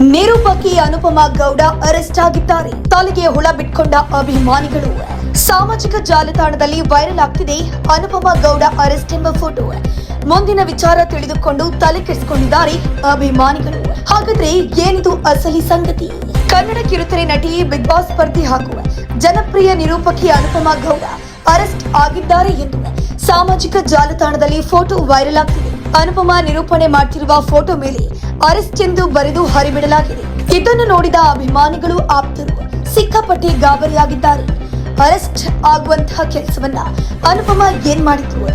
ನಿರೂಪಕಿ Anupama Gowda arrest ಆಗಿದ್ದಾರೆ. ತಲೆಗೆ ಹುಳ ಬಿಟ್ಕೊಂಡ ಅಭಿಮಾನಿಗಳು. ಸಾಮಾಜಿಕ ಜಾಲತಾಣದಲ್ಲಿ ವೈರಲ್ ಆಗ್ತಿದೆ ಅನುಪಮಾ ಗೌಡ ಅರೆಸ್ಟ್ ಎಂಬ ಫೋಟೋ. ಮುಂದಿನ ವಿಚಾರ ತಿಳಿದುಕೊಂಡು ತಲೆ ಕೆಡಿಸಿಕೊಂಡಿದ್ದಾರೆ ಅಭಿಮಾನಿಗಳು. ಹಾಗಾದ್ರೆ ಏನಿದು ಅಸಲಿ ಸಂಗತಿ? ಕನ್ನಡ ಕಿರುತೆರೆ ನಟಿ ಬಿಗ್ ಬಾಸ್ ಸ್ಪರ್ಧಿ ಹಾಗೂ ಜನಪ್ರಿಯ ನಿರೂಪಕಿ ಅನುಪಮಾ ಗೌಡ ಅರೆಸ್ಟ್ ಆಗಿದ್ದಾರೆ ಎಂದು ಸಾಮಾಜಿಕ ಜಾಲತಾಣದಲ್ಲಿ ಫೋಟೋ ವೈರಲ್ ಆಗ್ತಿದೆ. ಅನುಪಮಾ ನಿರೂಪಣೆ ಮಾಡ್ತಿರುವ ಫೋಟೋ ಮೇಲೆ ಅರೆಸ್ಟ್ ಎಂದು ಬರೆದು ಹರಿಬಿಡಲಾಗಿದೆ. ಇದನ್ನು ನೋಡಿದ ಅಭಿಮಾನಿಗಳು ಆಪ್ತರು ಸಿಕ್ಕಾಪಟ್ಟೆ ಗಾಬರಿಯಾಗಿದ್ದಾರೆ. ಅರೆಸ್ಟ್ ಆಗುವಂತಹ ಕೆಲಸವನ್ನ ಅನುಪಮಾ ಏನ್ ಮಾಡಿದ್ರು?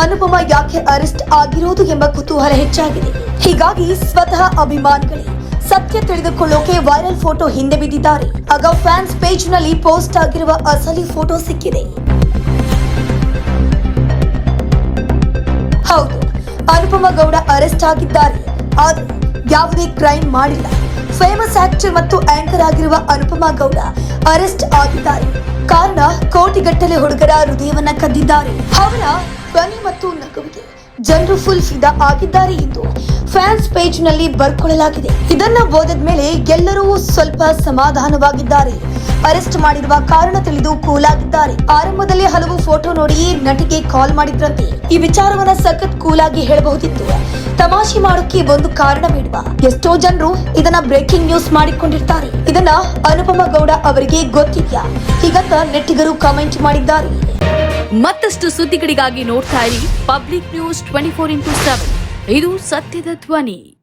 ಅನುಪಮಾ ಯಾಕೆ ಅರೆಸ್ಟ್ ಆಗಿರೋದು ಎಂಬ ಕುತೂಹಲ ಹೆಚ್ಚಾಗಿದೆ. ಹೀಗಾಗಿ ಸ್ವತಃ ಅಭಿಮಾನಿಗಳೇ ಸತ್ಯ ತಿಳಿದುಕೊಳ್ಳೋಕೆ ವೈರಲ್ ಫೋಟೋ ಹಿಂದೆ ಬಿದ್ದಿದ್ದಾರೆ. ಆಗ ಫ್ಯಾನ್ಸ್ ಪೇಜ್ನಲ್ಲಿ ಪೋಸ್ಟ್ ಆಗಿರುವ ಅಸಲಿ ಫೋಟೋ ಸಿಕ್ಕಿದೆ. ಅನುಪಮ ಗೌಡ ಅರೆಸ್ಟ್ ಆಗಿದ್ದಾರೆ. ಆದರೆ ಯಾವುದೇ ಕ್ರೈಮ್ ಮಾಡಿಲ್ಲ. ಫೇಮಸ್ ಆಕ್ಟರ್ ಮತ್ತು ಆಂಕರ್ ಆಗಿರುವ ಅನುಪಮ ಗೌಡ ಅರೆಸ್ಟ್ ಆಗಿದ್ದಾರೆ. ಕಾರಣ ಕೋಟಿಗಟ್ಟಲೆ ಹುಡುಗರ ಹೃದಯವನ್ನ ಕದ್ದಿದ್ದಾರೆ. ಅವರ ಧ್ವನಿ ಮತ್ತು ನಗುವಿಗೆ ಜನರು ಫುಲ್ ಫಿದಾ ಆಗಿದ್ದಾರೆ ಎಂದು ಫ್ಯಾನ್ಸ್ ಪೇಜ್ನಲ್ಲಿ ಬರ್ಕೊಳ್ಳಲಾಗಿದೆ ಇದನ್ನ ಓದಿದ ಮೇಲೆ ಎಲ್ಲರೂ ಸ್ವಲ್ಪ ಸಮಾಧಾನವಾಗಿದ್ದಾರೆ. ಅರೆಸ್ಟ್ ಮಾಡಿರುವ ಕಾರಣ ತಿಳಿದು ಕೂಲಾಗಿದ್ದಾರೆ. ಆರಂಭದಲ್ಲಿ ಹಲವು ಫೋಟೋ ನೋಡಿ ನಟಿಗೆ ಕಾಲ್ ಮಾಡಿದ್ರಂತೆ. ಈ ವಿಚಾರವನ್ನ ಸಖತ್ ಕೂಲಾಗಿ ಹೇಳಬಹುದಿತ್ತು. ತಮಾಷೆ ಮಾಡೋಕೆ ಒಂದು ಕಾರಣ ಬೇಡವಾ ಎಷ್ಟೋ ಜನರು ಇದನ್ನ ಬ್ರೇಕಿಂಗ್ ನ್ಯೂಸ್ ಮಾಡಿಕೊಂಡಿರ್ತಾರೆ. ಇದನ್ನ ಅನುಪಮ ಗೌಡ ಅವರಿಗೆ ಗೊತ್ತಿದ್ಯಾ? ಹೀಗಂತ ನೆಟ್ಟಿಗರು ಕಮೆಂಟ್ ಮಾಡಿದ್ದಾರೆ. ಮತ್ತಷ್ಟು ಸುದ್ದಿಗಳಿಗಾಗಿ ನೋಡ್ತಾ ಇರಿ public news twenty four into seven ಇದು ಸತ್ಯದ ಧ್ವನಿ.